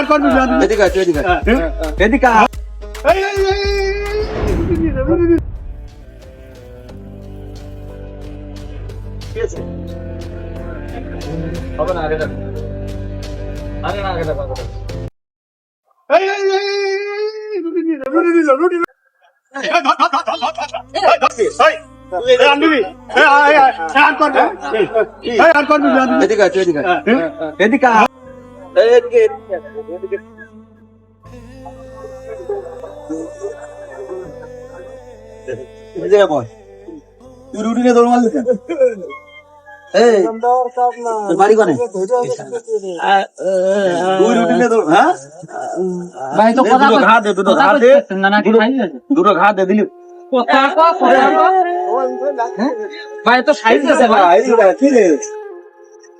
আর করবি না এদিকে এদিকে এদিকে হবে না আগে এই এই এই এদিকে এদিকে দুটো ঘা দে দিলি ভাই তো সাইজ আছে ভাই আছে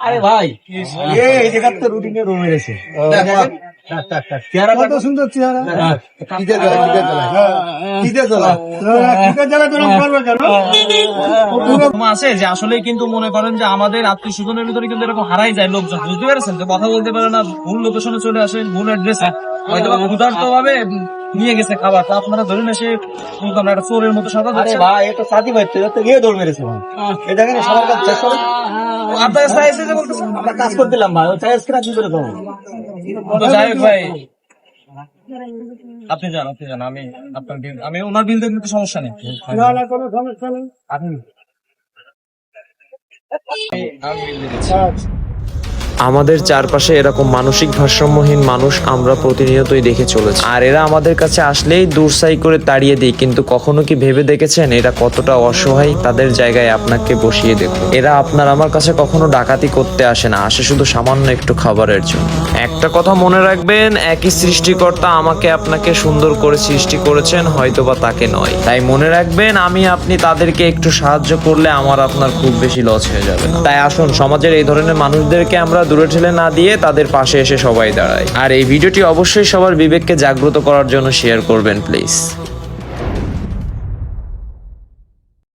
আরে ভাই এই, এই তো রুটি নিয়ে মেরেছে। দেখ, দেখ, চেহারা কত সুন্দর চেহারা কিতে জ্বলা, কিতে জ্বলা। কিতে জ্বলা। ঠিক আছে তোরা করবে কেন আছে যে আসলে কিন্তু মনে করেন যে আমাদের আত্মীয় স্বজনের ভিতরে কিন্তু এরকম হারাই যায় লোকজন বুঝতে পেরেছেন যে কথা বলতে পারে না ভুল লোকেশনে চলে আসে ভুল অ্যাড্রেসে হয়তো ক্ষুধার্ত ভাবে নিয়ে গেছে খাবার তা আপনারা ধরে এসে একটা চোরের মতো সাদা আরে ভাই, এটা তো সাথী ভাই, তুই তো গিয়ে দৌড় মেরেছে ভাই। এই দেখেন, সবার কাছে। আপনার এসে যে বলতেছে, আমরা কাজ করে দিলাম ভাই, ও চাই স্ক্র্যাচ কি করে? তো যাই হোক ভাই আপনি যান আপনি যান আমি আপনার বিল আমি ওনার বিল দেন কিন্তু সমস্যা নেই না না কোনো সমস্যা নেই আপনি আমি বিল দিচ্ছি। আমাদের চারপাশে এরকম মানসিক ভারসাম্যহীন মানুষ আমরা প্রতিনিয়তই দেখে চলেছি। আর এরা আমাদের কাছে আসলেই দূরসাই করে তাড়িয়ে দিই কিন্তু কখনো কি ভেবে দেখেছেন এরা কতটা অসহায়? তাদের জায়গায় আপনাকে বসিয়ে দেখুন। এরা আপনার আমার কাছে কখনো ডাকাতি করতে আসে না, আসে শুধু সামান্য একটু খাবারের জন্য। একটা কথা মনে রাখবেন, একই সৃষ্টিকর্তা আমাকে আপনাকে সুন্দর করে সৃষ্টি করেছেন, হয়তোবা তাকে নয়। তাই মনে রাখবেন, আমি, আপনি তাদেরকে একটু সাহায্য করলে আমার আপনার খুব বেশি লস হয়ে যাবে তাই আসুন, সমাজের এই ধরনের মানুষদেরকে আমরা দূরে ঠেলে না দিয়ে তাদের পাশে এসে সবাই দাঁড়ায়। আর এই ভিডিওটি অবশ্যই সবার বিবেককে জাগ্রত করার জন্য শেয়ার করবেন প্লিজ